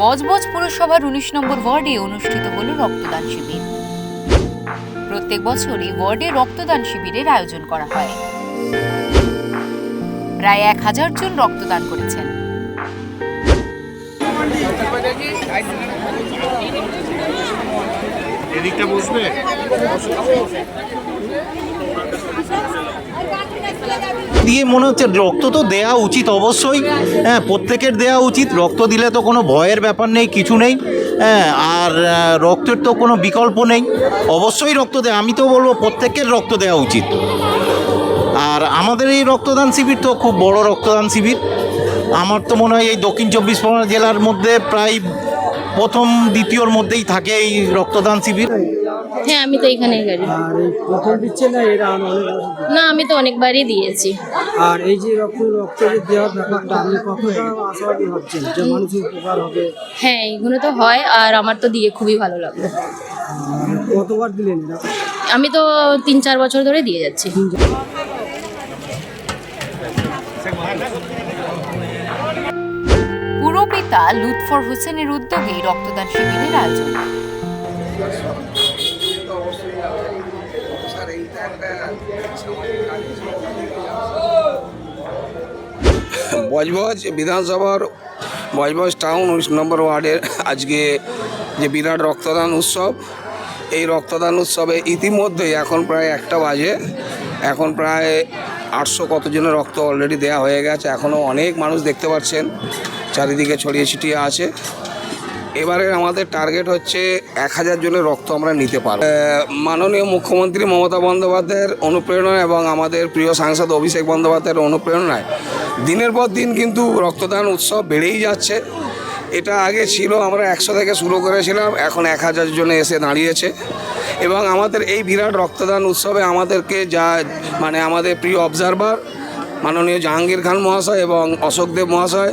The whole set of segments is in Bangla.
বজবজ পুরসভার উনিশ নম্বর ওয়ার্ডে অনুষ্ঠিত হল রক্তদান শিবির। প্রত্যেক বছরই ওয়ার্ডে রক্তদান শিবিরের আয়োজন করা হয়। প্রায় এক হাজার জন রক্তদান করেছেন। এদিকটা বসবে? দিয়ে মনে হচ্ছে রক্ত তো দেওয়া উচিত অবশ্যই। হ্যাঁ প্রত্যেকের দেওয়া উচিত। রক্ত দিলে তো কোনো ভয়ের ব্যাপার নেই কিছু নেই। হ্যাঁ আর রক্তের তো কোনো বিকল্প নেই। অবশ্যই রক্ত দেয় আমি তো বলব প্রত্যেকের রক্ত দেওয়া উচিত। আর আমাদের এই রক্তদান শিবির তো খুব বড় রক্তদান শিবির। আমার তো মনে হয় এই দক্ষিণ চব্বিশ পরগনা জেলার মধ্যে প্রায় প্রথম দ্বিতীয়র মধ্যেই থাকে এই রক্তদান শিবির। হ্যাঁ আমি তো এখানেই? না আমি তো অনেকবারই দিয়েছি। আর এই যে রক্ত রক্ত যে দেওয়ার ব্যাপারটা আপনি কতটা আশাবাদী ভাবছেন যে মানুষের উপকার হবে? হ্যাঁ এইগুলো তো হয় আর আমার তো দিয়ে খুবই ভালো লাগল। কতবার দিলেন আমি তো তিন চার বছর ধরে দিয়ে যাচ্ছি। পুরপিতা লুৎফর হোসেনের উদ্যোগে রক্তদান শিবিরের আয়োজন। বজবজ বিধানসভার বজবজ টাউন উনিশ নম্বর ওয়ার্ডের আজকে যে বিরাট রক্তদান উৎসব, এই রক্তদান উৎসবে ইতিমধ্যে এখন প্রায় একটা বাজে। এখন প্রায় আটশো কতজনের রক্ত অলরেডি দেয়া হয়ে গেছে। এখনও অনেক মানুষ দেখতে পাচ্ছেন। চারিদিকে ছড়িয়ে ছিটিয়ে আছে। এবারে আমাদের টার্গেট হচ্ছে এক হাজার জনের রক্ত আমরা নিতে পারব। মাননীয় মুখ্যমন্ত্রী মমতা বন্দ্যোপাধ্যায়ের অনুপ্রেরণা এবং আমাদের প্রিয় সাংসদ অভিষেক বন্দ্যোপাধ্যায়ের অনুপ্রেরণায় দিনের পর দিন কিন্তু রক্তদান উৎসব বেড়েই যাচ্ছে। এটা আগে ছিল, আমরা একশো থেকে শুরু করেছিলাম, এখন এক হাজার জনে এসে দাঁড়িয়েছে। এবং আমাদের এই বিরাট রক্তদান উৎসবে আমাদেরকে যা মানে আমাদের প্রিয় অবজারভার মাননীয় জাহাঙ্গীর খান মহাশয় এবং অশোকদেব মহাশয়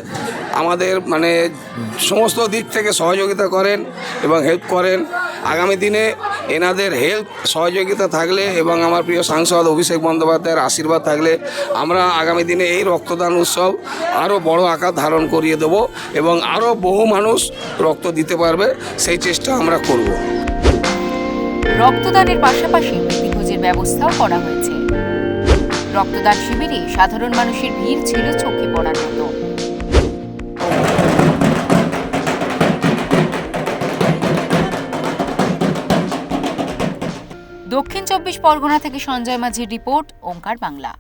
আমাদের মানে সমস্ত দিক থেকে সহযোগিতা করেন এবং হেল্প করেন। আগামী দিনে এনাদের হেল্প সহযোগিতা থাকলে এবং আমার প্রিয় সাংসদ অভিষেক বন্দ্যোপাধ্যায়ের আশীর্বাদ থাকলে আমরা আগামী দিনে এই রক্তদান উৎসব আরও বড় আকার ধারণ করিয়ে দেব এবং আরও বহু মানুষ রক্ত দিতে পারবে, সেই চেষ্টা আমরা করব। রক্তদানের পাশাপাশি প্রতিভোজের ব্যবস্থাও করা হয়েছে। রক্তদান শিবিরে সাধারণ মানুষের ভিড় ছিল চোখে পড়ার মতো। দক্ষিণ চব্বিশ পরগনা থেকে সঞ্জয় মাঝির রিপোর্ট ওঙ্কার বাংলা।